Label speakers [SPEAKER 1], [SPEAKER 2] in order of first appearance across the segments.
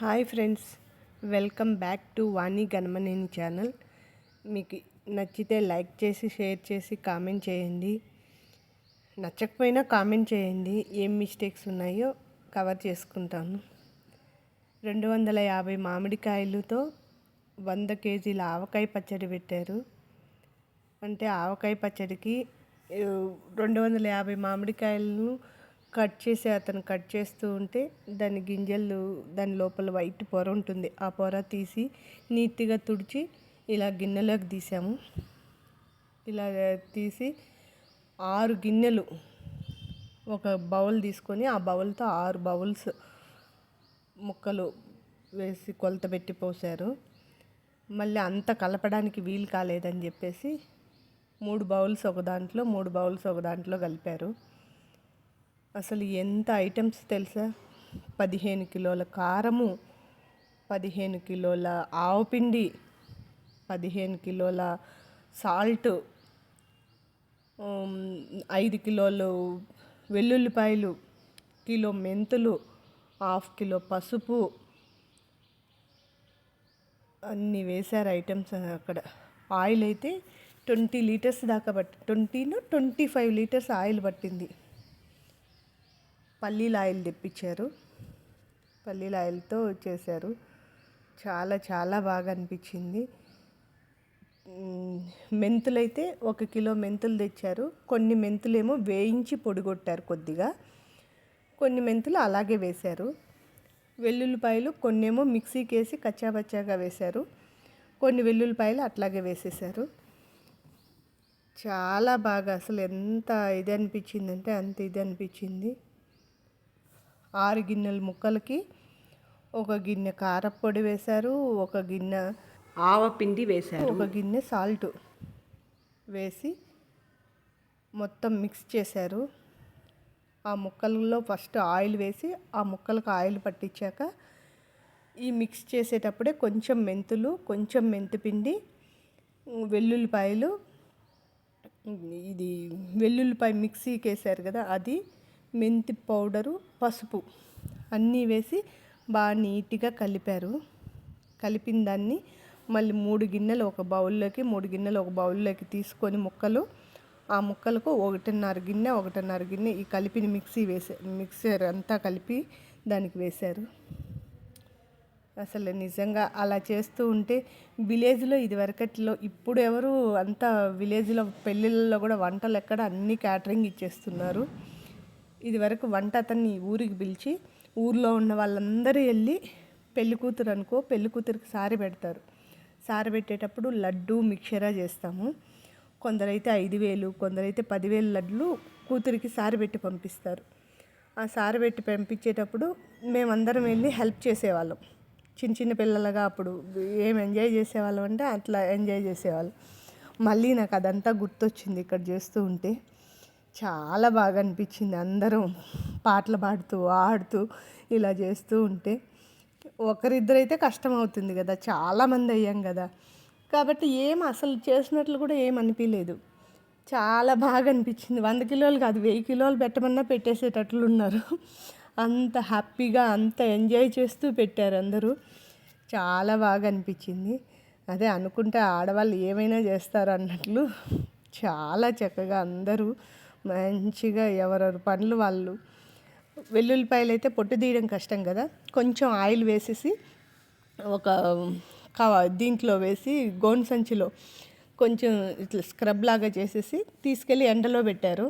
[SPEAKER 1] Hi friends welcome back to Vani Ganamaneni channel. మీకు నచ్చితే like చేసి షేర్ చేసి కామెంట్ చేయండి. నచ్చకపోయినా కామెంట్ చేయండి. ఏం మిస్టేక్స్ ఉన్నాయో కవర్ చేసుకుంటాను. రెండు వందల యాభై మామిడికాయలతో వంద కేజీల ఆవకాయ పచ్చడి పెట్టారు. అంటే ఆవకాయ పచ్చడికి రెండు వందల యాభై మామిడికాయలను కట్ చేసి అతను కట్ చేస్తూ ఉంటే దాని గింజలు దాని లోపల వైట్ పొర ఉంటుంది. ఆ పొర తీసి నీట్గా తుడిచి ఇలా గిన్నెలోకి తీసాము. ఇలా తీసి ఆరు గిన్నెలు ఒక బౌల్ తీసుకొని ఆ బౌల్తో ఆరు బౌల్స్ ముక్కలు వేసి కొలత పెట్టి పోసారు. మళ్ళీ అంత కలపడానికి వీలు కాలేదని చెప్పేసి మూడు బౌల్స్ ఒక దాంట్లో మూడు బౌల్స్ ఒక దాంట్లో కలిపారు. అసలు ఎంత ఐటమ్స్ తెలుసా? పదిహేను కిలోల కారము పదిహేను కిలోల ఆవపిండి పదిహేను కిలోల సాల్ట్ ఐదు కిలోలు వెల్లుల్లిపాయలు కిలో మెంతులు హాఫ్ కిలో పసుపు. అన్నీ వేశారు ఐటమ్స్ అక్కడ. ఆయిల్ అయితే ట్వంటీ లీటర్స్ దాకా పట్టి ట్వంటీను ట్వంటీ ఫైవ్ లీటర్స్ ఆయిల్ పట్టింది. పల్లీల ఆయిల్ తెప్పించారు. పల్లీల ఆయిల్తో చేశారు. చాలా చాలా బాగా అనిపించింది. మెంతులు మెంతులైతే ఒక కిలో మెంతులు తెచ్చారు. కొన్ని మెంతులేమో వేయించి పొడిగొట్టారు కొద్దిగా. కొన్ని మెంతులు అలాగే వేశారు. వెల్లుల్లిపాయలు కొన్నేమో మిక్సీకి వేసి కచ్చాబచ్చాగా వేశారు. కొన్ని వెల్లుల్లిపాయలు అట్లాగే వేసేసారు చాలా బాగా అసలు ఎంత ఇది అనిపించిందంటే అంత ఇది అనిపించింది. ఆరు గిన్నెల ముక్కలకి ఒక గిన్నె కారప్పొడి వేశారు ఒక గిన్నె
[SPEAKER 2] ఆవపిండి వేశారు.
[SPEAKER 1] ఒక గిన్నె సాల్ట్ వేసి మొత్తం మిక్స్ చేశారు. ఆ ముక్కలలో ఫస్ట్ ఆయిల్ వేసి ఆ ముక్కలకు ఆయిల్ పట్టించాక ఈ మిక్స్ చేసేటప్పుడే కొంచెం మెంతులు కొంచెం మెంతిపిండి వెల్లుల్లిపాయలు ఇది వెల్లుల్లిపాయ మిక్సీకి వేసారు కదా అది మెంతి పౌడరు పసుపు అన్నీ వేసి బాగా నీట్గా కలిపారు. కలిపిన దాన్ని మళ్ళీ మూడు గిన్నెలు ఒక బౌల్లోకి మూడు గిన్నెలు ఒక బౌల్లోకి తీసుకొని ముక్కలు ఆ ముక్కలకు ఒకటిన్నర గిన్నె ఒకటిన్నర గిన్నె ఈ కలిపిన మిక్సీ వేసే మిక్సర్ అంతా కలిపి దానికి వేశారు. అసలు నిజంగా అలా చేస్తూ ఉంటే విలేజ్లో ఇదివరకట్లో ఇప్పుడు ఎవరు అంత విలేజ్లో పెళ్ళిళ్ళలో కూడా వంటలు ఎక్కడ అన్ని క్యాటరింగ్ ఇచ్చేస్తున్నారు. ఇదివరకు వంట అతన్ని ఊరికి పిలిచి ఊర్లో ఉన్న వాళ్ళందరూ వెళ్ళి పెళ్ళి కూతురు అనుకో పెళ్ళి కూతురికి సారి పెడతారు. సారి పెట్టేటప్పుడు లడ్డు మిక్చరా చేస్తాము. కొందరైతే ఐదు వేలు కొందరైతే పదివేలు లడ్లు కూతురికి సారి పెట్టి పంపిస్తారు. ఆ సారి పెట్టి పంపించేటప్పుడు మేమందరం వెళ్ళి హెల్ప్ చేసేవాళ్ళం. చిన్న చిన్న పిల్లలుగా అప్పుడు ఏం ఎంజాయ్ చేసేవాళ్ళం అంటే అట్లా ఎంజాయ్ చేసేవాళ్ళం. మళ్ళీ నాకు అదంతా గుర్తొచ్చింది ఇక్కడ చేస్తూ ఉంటే. చాలా బాగా అనిపించింది అందరం పాటలు పాడుతూ ఆడుతూ ఇలా చేస్తూ ఉంటే. ఒకరిద్దరైతే కష్టం అవుతుంది కదా చాలామంది అయ్యాం కదా. కాబట్టి ఏం అసలు చేసినట్లు కూడా ఏం అనిపించలేదు చాలా బాగా అనిపించింది. వంద కిలోలు కాదు వెయ్యి కిలోలు పెట్టమన్నా పెట్టేసేటట్లు ఉన్నారు. అంత హ్యాపీగా అంత ఎంజాయ్ చేస్తూ పెట్టారు అందరూ. చాలా బాగా అనిపించింది. అదే అనుకుంటే ఆడవాళ్ళు ఏమైనా చేస్తారు అన్నట్లు చాలా చక్కగా అందరూ మంచిగా ఎవరెవరి పనులు వాళ్ళు వెల్లుల్లిపాయలు అయితే పొట్టు తీయడం కష్టం కదా. కొంచెం ఆయిల్ వేసేసి ఒక కవ దీంట్లో వేసి గోను సంచిలో కొంచెం ఇట్లా స్క్రబ్ లాగా చేసేసి తీసుకెళ్ళి ఎండలో పెట్టారు.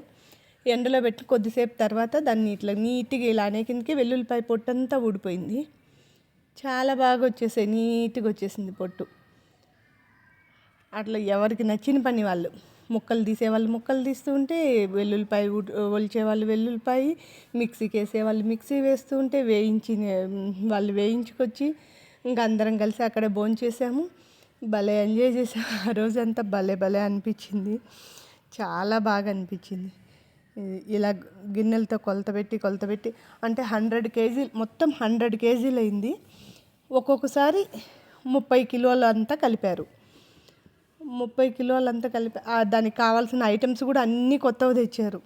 [SPEAKER 1] ఎండలో పెట్టి కొద్దిసేపు తర్వాత దాన్ని ఇట్లా నీట్గా ఇలా అనే కిందకి వెల్లుల్లిపాయ పొట్టు అంతా ఊడిపోయింది. చాలా బాగా వచ్చేసాయి నీట్గా వచ్చేసింది పొట్టు. అట్లా ఎవరికి నచ్చిన పని వాళ్ళు. ముక్కలు తీసేవాళ్ళు. ముక్కలు తీస్తూ ఉంటే వెల్లుల్లిపాయ ఒలిచేవాళ్ళు వెల్లుల్లిపాయ మిక్సీకి వేసేవాళ్ళు మిక్సీ వేస్తూ ఉంటే వేయించి వాళ్ళు వేయించుకొచ్చి ఇంకా అందరం కలిసి అక్కడ భోంచేసాము భలే ఎంజాయ్ చేసాము. ఆ రోజంతా భలే భలే అనిపించింది. చాలా బాగా అనిపించింది. ఇలా గిన్నెలతో కొలత పెట్టి కొలత పెట్టి అంటే హండ్రెడ్ కేజీలు మొత్తం హండ్రెడ్ కేజీలు అయింది ఒక్కొక్కసారి ముప్పై కిలోలు అంతా కలిపారు. ముప్పై కిలోలంతా కలిపి ఆ దానికి కావాల్సిన ఐటమ్స్ కూడా అన్నీ కొత్తవి తెచ్చారు.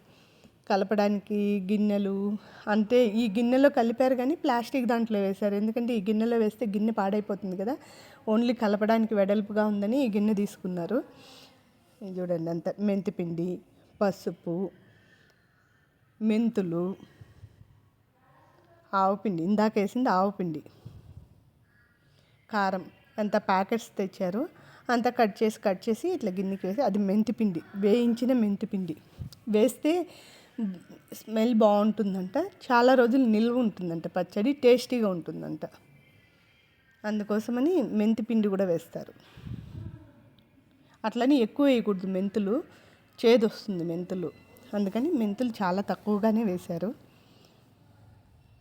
[SPEAKER 1] కలపడానికి గిన్నెలు అంటే ఈ గిన్నెలో కలిపారు కానీ ప్లాస్టిక్ దాంట్లో వేశారు. ఎందుకంటే ఈ గిన్నెలో వేస్తే గిన్నె పాడైపోతుంది కదా. ఓన్లీ కలపడానికి వెడల్పుగా ఉందని ఈ గిన్నె తీసుకున్నారు. ఇది చూడండి అంత. మెంతిపిండి పసుపు మెంతులు ఆవుపిండి. ఇందాక వేసింది ఆవుపిండి. కారం. అంత ప్యాకెట్స్ తెచ్చారు. అంతా కట్ చేసి కట్ చేసి ఇట్లా గిన్నెకి వేసి అది మెంతిపిండి వేయించిన మెంతిపిండి వేస్తే స్మెల్ బాగుంటుందంట. చాలా రోజులు నిల్వ ఉంటుందంట పచ్చడి టేస్టీగా ఉంటుందంట. అందుకోసమని మెంతిపిండి కూడా వేస్తారు. అట్లని ఎక్కువ వేయకూడదు మెంతులు చేదు వస్తుంది మెంతులు. అందుకని మెంతులు చాలా తక్కువగానే వేశారు.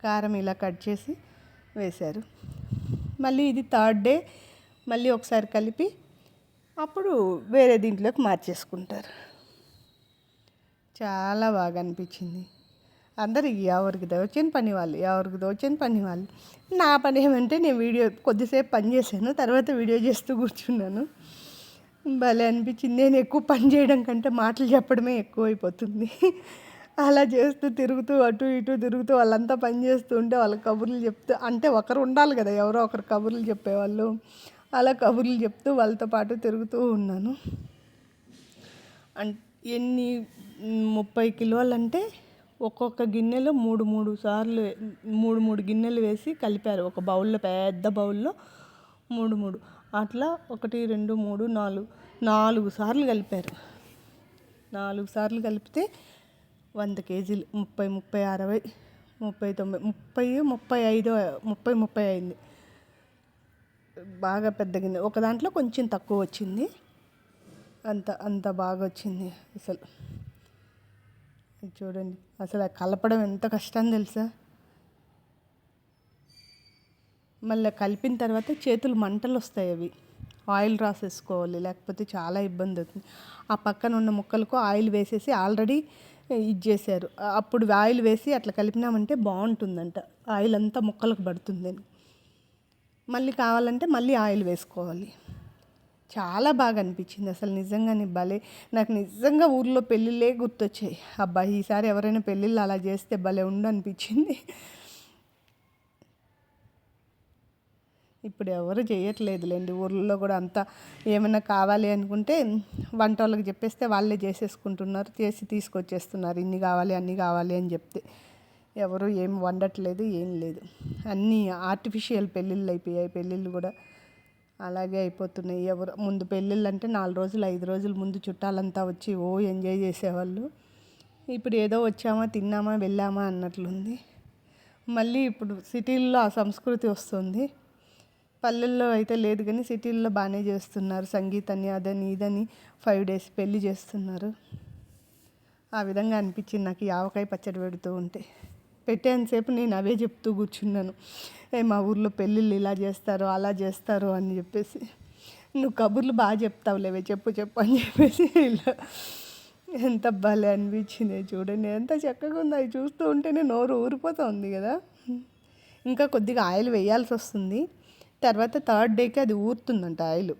[SPEAKER 1] కారం ఇలా కట్ చేసి వేశారు. మళ్ళీ ఇది థర్డ్ డే మళ్ళీ ఒకసారి కలిపి అప్పుడు వేరే దీంట్లోకి మార్చేసుకుంటారు. చాలా బాగా అనిపించింది. అందరికి ఎవరికి దోచిన పని వాళ్ళు ఎవరికి దోచిన పని వాళ్ళు. నా పని ఏమంటే నేను వీడియో కొద్దిసేపు పని చేశాను తర్వాత వీడియో చేస్తూ కూర్చున్నాను. భలే అనిపించింది. నేను ఎక్కువ పని చేయడం కంటే మాటలు చెప్పడమే ఎక్కువ అయిపోతుంది అలా చేస్తూ తిరుగుతూ అటు ఇటు తిరుగుతూ వాళ్ళంతా పని చేస్తూ ఉంటే వాళ్ళ కబుర్లు చెప్తూ అంటే ఒకరు ఉండాలి కదా ఎవరో ఒకరు కబుర్లు చెప్పేవాళ్ళు. అలా కబుర్లు చెప్తూ వాళ్ళతో పాటు తిరుగుతూ ఉన్నాను. అన్ ఎన్ని ముప్పై కిలోలంటే ఒక్కొక్క గిన్నెలో మూడు మూడు సార్లు మూడు మూడు గిన్నెలు వేసి కలిపారు. ఒక బౌల్లో పెద్ద బౌల్లో మూడు మూడు. అట్లా ఒకటి రెండు మూడు నాలుగు నాలుగు సార్లు కలిపారు. నాలుగు సార్లు కలిపితే వంద కేజీలు. ముప్పై ముప్పై అరవై ముప్పై తొంభై ముప్పై ముప్పై ఐదు ముప్పై ముప్పై అయింది. బాగా పెద్ద గిన్నె ఒక దాంట్లో కొంచెం తక్కువ వచ్చింది. అంత అంత బాగా వచ్చింది అసలు. చూడండి అసలు ఆ కలపడం ఎంత కష్టం తెలుసా? మళ్ళీ కలిపిన తర్వాత చేతులు మంటలు వస్తాయి అవి. ఆయిల్ రాసేసుకోవాలి లేకపోతే చాలా ఇబ్బంది అవుతుంది. ఆ పక్కన ఉన్న ముక్కలకు ఆయిల్ వేసేసి ఆల్రెడీ ఇది చేశారు. అప్పుడు ఆయిల్ వేసి అట్లా కలిపినామంటే బాగుంటుందంట. ఆయిల్ అంతా ముక్కలకు పడుతుందని మళ్ళీ కావాలంటే మళ్ళీ ఆయిల్ వేసుకోవాలి. చాలా బాగా అనిపించింది అసలు నిజంగానే భలే. నాకు నిజంగా ఊర్లో పెళ్ళిళ్ళే గుర్తొచ్చాయి. అబ్బా ఈసారి ఎవరైనా పెళ్ళిళ్ళు అలా చేస్తే భలే ఉండు అనిపించింది. ఇప్పుడు ఎవరు చేయట్లేదులేండి ఊర్లలో కూడా అంతా ఏమైనా కావాలి అనుకుంటే వంట వాళ్ళకి చెప్పేస్తే వాళ్ళే చేసేసుకుంటున్నారు చేసి తీసుకొచ్చేస్తున్నారు ఇన్ని కావాలి అన్ని కావాలి అని చెప్తే. ఎవరు ఏం వండట్లేదు ఏం లేదు. అన్నీ ఆర్టిఫిషియల్ పెళ్ళిళ్ళు అయిపోయాయి. పెళ్ళిళ్ళు కూడా అలాగే అయిపోతున్నాయి. ఎవరు ముందు పెళ్ళిళ్ళు అంటే నాలుగు రోజులు ఐదు రోజుల ముందు చుట్టాలంతా వచ్చి ఓ ఎంజాయ్ చేసేవాళ్ళు. ఇప్పుడు ఏదో వచ్చామా తిన్నామా వెళ్ళామా అన్నట్లుంది. మళ్ళీ ఇప్పుడు సిటీల్లో ఆ సంస్కృతి వస్తుంది. పల్లెల్లో అయితే లేదు కానీ సిటీల్లో బాగానే చేస్తున్నారు. సంగీతాన్ని అదని ఇదని ఫైవ్ డేస్ పెళ్ళి చేస్తున్నారు. ఆ విధంగా అనిపించింది నాకు యావకాయ పచ్చడి పెడుతూ ఉంటే. పెట్టేంతసేపు నేను అవే చెప్తూ కూర్చున్నాను. ఏ మా ఊర్లో పెళ్ళిళ్ళు ఇలా చేస్తారు అలా చేస్తారు అని చెప్పేసి. నువ్వు కబుర్లు బాగా చెప్తావులేవే చెప్పు చెప్పు అని చెప్పేసి ఇలా. ఎంత భలే అనిపించింది చూడండి ఎంత చక్కగా ఉంది అవి చూస్తూ ఉంటేనే నోరు ఊరిపోతుంది కదా. ఇంకా కొద్దిగా ఆయిల్ వేయాల్సి వస్తుంది. తర్వాత థర్డ్ డేకి అది ఊరుతుందంట ఆయిల్.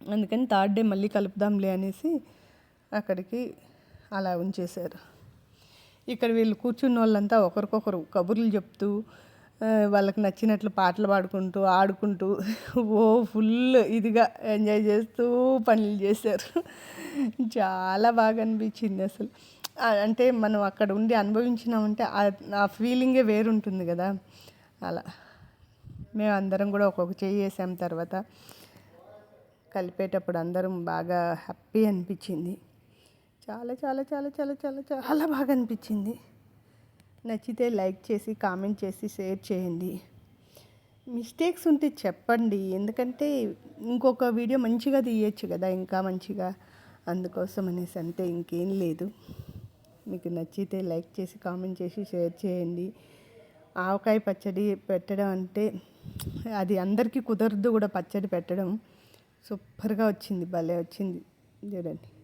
[SPEAKER 1] అందుకని థర్డ్ డే మళ్ళీ కలుపుదాంలే అనేసి అక్కడికి అలా ఉంచేశారు. ఇక్కడ వీళ్ళు కూర్చున్న వాళ్ళంతా ఒకరికొకరు కబుర్లు చెప్తూ వాళ్ళకి నచ్చినట్లు పాటలు పాడుకుంటూ ఆడుకుంటూ ఓ ఫుల్ ఇదిగా ఎంజాయ్ చేస్తూ పనులు చేశారు. చాలా బాగా అనిపించింది అసలు. అంటే మనం అక్కడ ఉండి అనుభవించినామంటే ఆ- ఫీలింగే వేరుంటుంది కదా. అలా. మేము అందరం కూడా ఒక్కొక్క చేయి వేసాం తర్వాత. కలిపేటప్పుడు అందరం బాగా హ్యాపీ అనిపించింది. చాలా చాలా చాలా చాలా చాలా చాలా బాగా అనిపించింది. నచ్చితే లైక్ చేసి కామెంట్ చేసి షేర్ చేయండి. మిస్టేక్స్ ఉంటే చెప్పండి. ఎందుకంటే ఇంకొక వీడియో మంచిగా తీయచ్చు కదా ఇంకా మంచిగా. అందుకోసం అనేసి అంతే ఇంకేం లేదు. మీకు నచ్చితే లైక్ చేసి కామెంట్ చేసి షేర్ చేయండి. ఆవకాయ పచ్చడి పెట్టడం అంటే అది అందరికీ కుదరదు కూడా పచ్చడి పెట్టడం. సూపర్గా వచ్చింది భలే వచ్చింది. చూడండి.